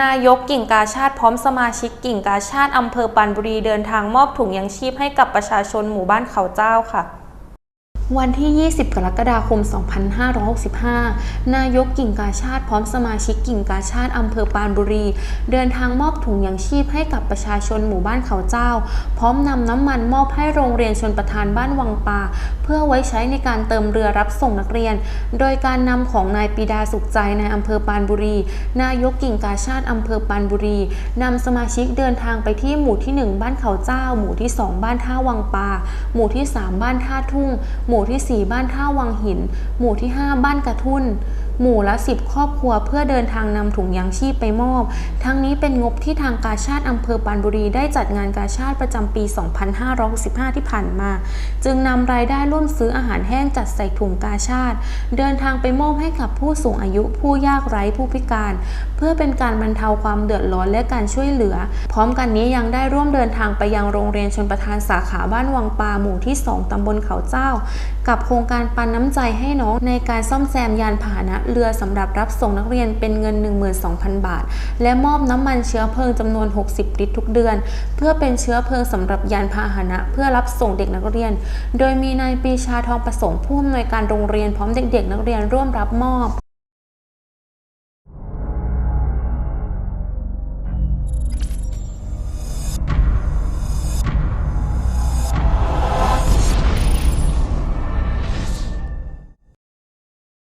นายกกิ่งกาชาติพร้อมสมาชิกกิ่งกาชาติอำเภอปันบุรีเดินทางมอบถุงยังชีพให้กับประชาชนหมู่บ้านเขาเจ้าค่ะ วันที่ 20 กรกฎาคม 2565 นายกกิ่งกาชาติพร้อมสมาชิกกิ่งกาชาติอำเภอปานบุรี เดินทางมอบถุงยังชีพให้กับประชาชนหมู่บ้านเขาเจ้า พร้อมนำน้ำมันมอบให้โรงเรียนชนประทานบ้านวังปา เพื่อไว้ใช้ในการเติมเรือรับส่งนักเรียน โดยการนำของนายปีดาสุขใจในอำเภอปานบุรี นายกกิ่งกาชาติอำเภอปานบุรีนำสมาชิกเดินทางไปที่หมู่ที่ 1 บ้านเขาเจ้า หมู่ที่ 2 บ้านท่าวังปา หมู่ที่ 3 บ้านท่าทุ่งหมู่ที่ 4 บ้านท่าวังหิน หมู่ที่ 5 บ้านกระทุ่น หมู่ละ 10 ครอบครัวเพื่อเดินทางนำถุงยางชีพไปมอบ ทั้งนี้เป็นงบที่ทางกาชาติอำเภอปานบุรีได้จัดงานกาชาติประจำปี 2565 ที่ผ่านมา จึงนำรายได้ร่วมซื้ออาหารแห้งจัดใส่ถุงกาชาติ เดินทางไปมอบให้กับผู้สูงอายุผู้ยากไร้ผู้พิการ เพื่อเป็นการบรรเทาความเดือดร้อนและการช่วยเหลือ พร้อมกันนี้ยังได้ร่วมเดินทางไปยังโรงเรียนชนประทานสาขาบ้านวังปาหมู่ที่ 2 ตำบลเขาเจ้า กับโครงการปันน้ำใจให้น้องในการซ่อมแซมยานพาหนะเรือสำหรับรับส่งนักเรียนเป็นเงิน 12,000 บาท และมอบน้ำมันเชื้อเพลิงจำนวน 60 ลิตรทุกเดือน เพื่อเป็นเชื้อเพลิงสำหรับยานพาหนะ เพื่อรับส่งเด็กนักเรียน โดยมีนายปีชาทองประสงค์ผู้อำนวยการโรงเรียนพร้อมเด็กๆ นักเรียนร่วมรับมอบ